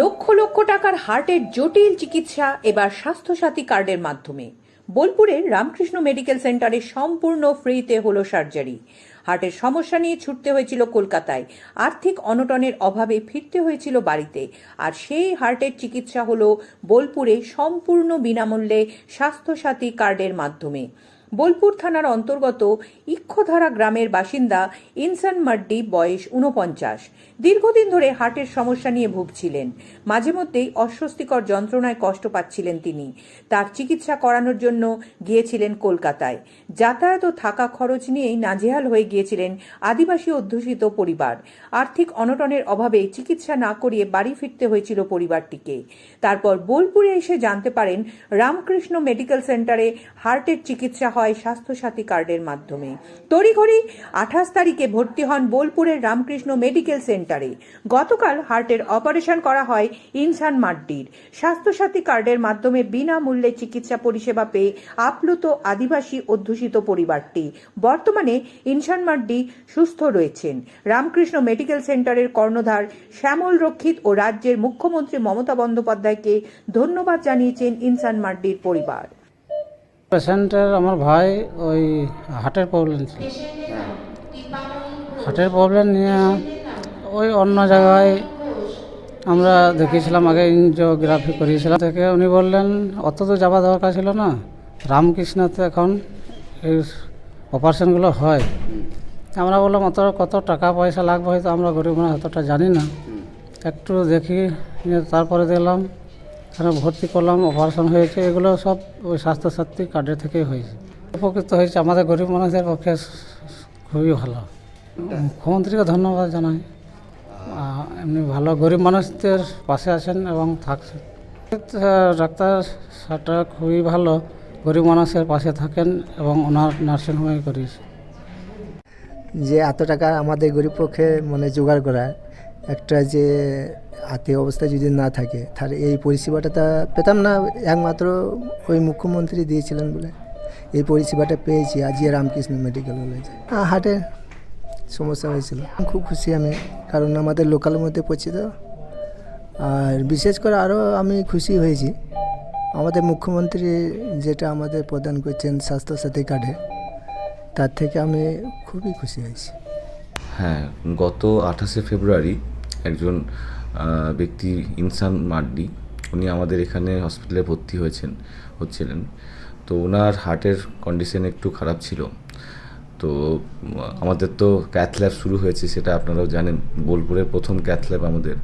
লক্ষ লক্ষ টাকার হার্টের জটিল চিকিৎসা এবার স্বাস্থ্যসাথী কার্ডের মাধ্যমে। বোলপুরের রামকৃষ্ণ মেডিকেল সেন্টারে সম্পূর্ণ ফ্রিতে হলো সার্জারি। হার্টের সমস্যা নিয়ে ছুটতে হয়েছিল কলকাতায়। আর্থিক অনটনের অভাবে ফিরতে হয়েছিল বাড়িতে। আর সেই হার্টের চিকিৎসা হলো বোলপুরে সম্পূর্ণ বিনামূল্যে স্বাস্থ্যসাথী কার্ডের মাধ্যমে। বোলপুর থানার অন্তর্গত ইক্ষধারা গ্রামের বাসিন্দা ইনসান মাড্ডি, বয়স উনপঞ্চাশ দীর্ঘদিন ধরে হার্টের সমস্যা নিয়ে ভুগছিলেন। মাঝে মধ্যেই অস্বস্তিকর যন্ত্রণায় কষ্ট পাচ্ছিলেন তিনি। তার চিকিৎসা করানোর জন্য গিয়েছিলেন কলকাতায়। যাতায়াত ও থাকা খরচ নিয়েই নাজেহাল হয়ে গিয়েছিলেন আদিবাসী অধ্যুষিত পরিবার। আর্থিক অনটনের অভাবে চিকিৎসা না করিয়ে বাড়ি ফিরতে হয়েছিল পরিবারটিকে। তারপর বোলপুরে এসে জানতে পারেন, রামকৃষ্ণ মেডিকেল সেন্টারে হার্টের চিকিৎসা স্বাস্থ্যসাথী কার্ডের মাধ্যমে। তড়িঘড়ি আঠাশ তারিখে ভর্তি হন বোলপুরের রামকৃষ্ণ মেডিকেল সেন্টারে। গতকাল হার্টের অপারেশন করা হয় ইনসান মাড্ডির। স্বাস্থ্যসাথী কার্ডের মাধ্যমে বিনামূল্যে চিকিৎসা পরিষেবা পেয়ে আপ্লুত আদিবাসী অধ্যুষিত পরিবারটি। বর্তমানে ইনসান মাড্ডি সুস্থ রয়েছেন। রামকৃষ্ণ মেডিকেল সেন্টারের কর্ণধার শ্যামল রক্ষিত ও রাজ্যের মুখ্যমন্ত্রী মমতা বন্দ্যোপাধ্যায়কে ধন্যবাদ জানিয়েছেন ইনসান মাড্ডির পরিবার। পেশেন্টের আমার ভাই ওই হার্টের প্রবলেম ছিল। হার্টের প্রবলেম নিয়ে ওই অন্য জায়গায় আমরা দেখিয়েছিলাম, আগে ইনজিওগ্রাফি করিয়েছিলাম। থেকে উনি বললেন, অত তো যাওয়া দরকার ছিল না। রামকৃষ্ণতে এখন এই অপারেশনগুলো হয়। আমরা বললাম, অত, কত টাকা পয়সা লাগবে হয়তো আমরা গরিব মানুষ অতটা জানি না। একটু দেখি তারপরে দেখলাম এখানে ভর্তি করলাম অপারেশন হয়েছে, এগুলো সব ওই স্বাস্থ্যসাথী কার্ডের থেকেই হয়েছে। উপকৃত হয়েছে আমাদের গরিব মানুষদের পক্ষে খুবই ভালো। মুখ্যমন্ত্রীকে ধন্যবাদ জানাই। এমনি ভালো গরিব মানুষদের পাশে আছেন এবং থাকছেন। ডাক্তার সাটা খুবই ভালো, গরিব মানুষের পাশে থাকেন এবং ওনার নার্সিংহোমে করিয়েছে যে এত টাকা আমাদের গরিব পক্ষে মানে জোগাড় করা একটা যে আর্থিক অবস্থা যদি না থাকে, তাহলে এই পরিষেবাটা তা পেতাম না। একমাত্র ওই মুখ্যমন্ত্রী দিয়েছিলেন বলে। এই পরিষেবাটা পেয়েছি আজকে রামকৃষ্ণ মেডিকেল কলেজে। হার্টে সমস্যা হয়েছিল। খুব খুশি আমি, কারণ আমাদের লোকালের মধ্যে পড়ছি তো আর বিশেষ করে আরও আমি খুশি হয়েছি। আমাদের মুখ্যমন্ত্রী যেটা আমাদের প্রদান করছেন স্বাস্থ্যসাথী কার্ডে, তার থেকে আমি খুবই খুশি হয়েছি। হ্যাঁ গত আঠাশে ফেব্রুয়ারি একজন ব্যক্তি ইনসান মাড্ডি। উনি আমাদের এখানে হসপিটালে ভর্তি হয়েছেন, হচ্ছিলেন। তো ওনার হার্টের কন্ডিশন একটু খারাপ ছিল। তো আমাদের তো ক্যাথ ল্যাব শুরু হয়েছে, সেটা আপনারাও জানেন। বোলপুরের প্রথম ক্যাথ ল্যাব আমাদের।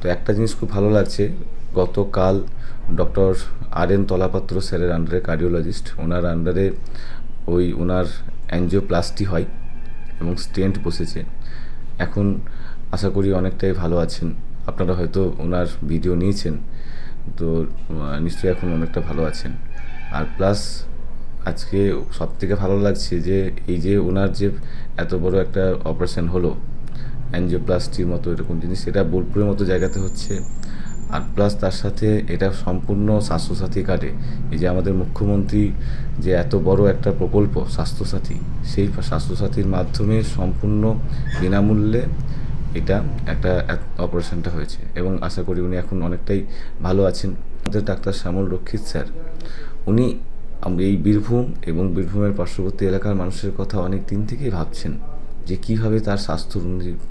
তো একটা জিনিস খুব ভালো লাগছে, গতকাল ডক্টর আর এন তলাপাত্র স্যারের আন্ডারে কার্ডিওলজিস্ট ওনার আন্ডারে ওই ওনার অ্যাঞ্জিওপ্লাস্টি হয় এবং স্টেন্ট বসেছে। এখন আশা করি অনেকটাই ভালো আছেন। আপনারা হয়তো ওনার ভিডিও নিয়েছেন, তো নিশ্চয়ই এখন অনেকটা ভালো আছেন। আর প্লাস আজকে সব থেকে ভালো লাগছে যে, এই যে ওনার যে এত বড় একটা অপারেশন হলো অ্যাঞ্জিওপ্লাস্টির মতো এরকম জিনিস সেটা বোলপুরের মতো জায়গাতে হচ্ছে। আর প্লাস তার সাথে এটা সম্পূর্ণ স্বাস্থ্যসাথী কার্ডে এই যে আমাদের মুখ্যমন্ত্রী যে এত বড় একটা প্রকল্প, স্বাস্থ্যসাথী, সেই স্বাস্থ্যসাথীর মাধ্যমে সম্পূর্ণ বিনামূল্যে এটা একটা অপারেশনটা হয়েছে এবং আশা করি উনি এখন অনেকটাই ভালো আছেন। আমাদের ডাক্তার শ্যামল রক্ষিত স্যার, উনি এই বীরভূম এবং বীরভূমের পার্শ্ববর্তী এলাকার মানুষের কথা অনেক দিন থেকেই ভাবছেন যে কীভাবে তার স্বাস্থ্য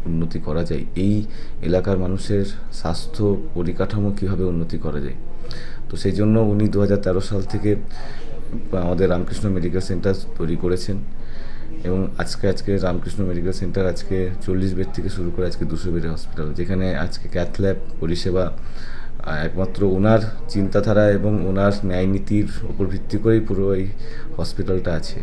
উন্নতি করা যায়। এই এলাকার মানুষের স্বাস্থ্য পরিকাঠামো কীভাবে উন্নতি করা যায়। তো সেই জন্য উনি দু হাজার তেরো সাল থেকে আমাদের রামকৃষ্ণ মেডিকেল সেন্টার তৈরি করেছেন। এবং আজকে আজকে রামকৃষ্ণ মেডিকেল সেন্টার আজকে চল্লিশ বেড থেকে শুরু করে আজকে দুশো বেডের হসপিটাল যেখানে আজকে ক্যাথ ল্যাব পরিষেবা একমাত্র ওনার চিন্তাধারা এবং ওনার ন্যায় নীতির উপর ভিত্তি করেই পুরো এই হসপিটালটা আছে।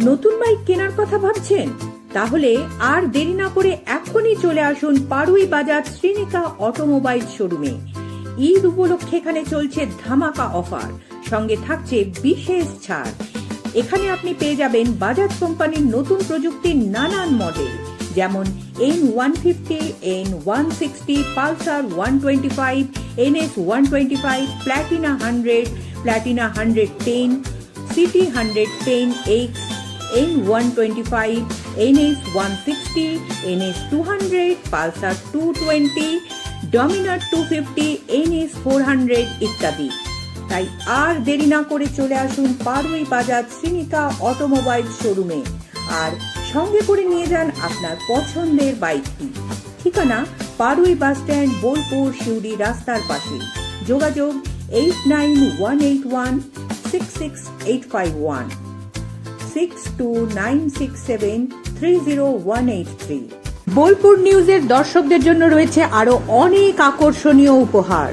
নতুন বাইক কেনার কথা ভাবছেন? তাহলে আর দেরি না করে এখনই চলে আসুন পাড়ুই বাজার শ্রীনিকা অটোমোবাইল শোরুমে। ঈদ উপলক্ষে এখানে চলছে ধামাকা অফার। সঙ্গে থাকছে বিশেষ ছাড়। এখানে আপনি পেয়ে যাবেন বাজাজ কোম্পানির নতুন প্রযুক্তির নানান মডেল যেমন N one fifty N one sixty Pulsar one twenty five NS one twenty five Platina hundred Platina hundred ten CT hundred ten X N one twenty five NS one sixty NS two hundred Pulsar two twenty Dominar two fifty NS four hundred ইত্যাদি। তাই আর দেরি না করে চলে আসুন পারুই বাজার Shrinika automobile শোরুমে। আর সঙ্গে করে নিয়ে যান আপনার পছন্দের বাইকটি। ঠিকানা পারুই বাস স্ট্যান্ড, বোলপুর শিউড়ি রাস্তার পাশে। যোগাযোগ eight nine one eight one six six eight five one. Six two nine six seven three zero one eight three. Bolpur নিউজের দর্শকদের জন্য রয়েছে আরও অনেক আকর্ষণীয় উপহার।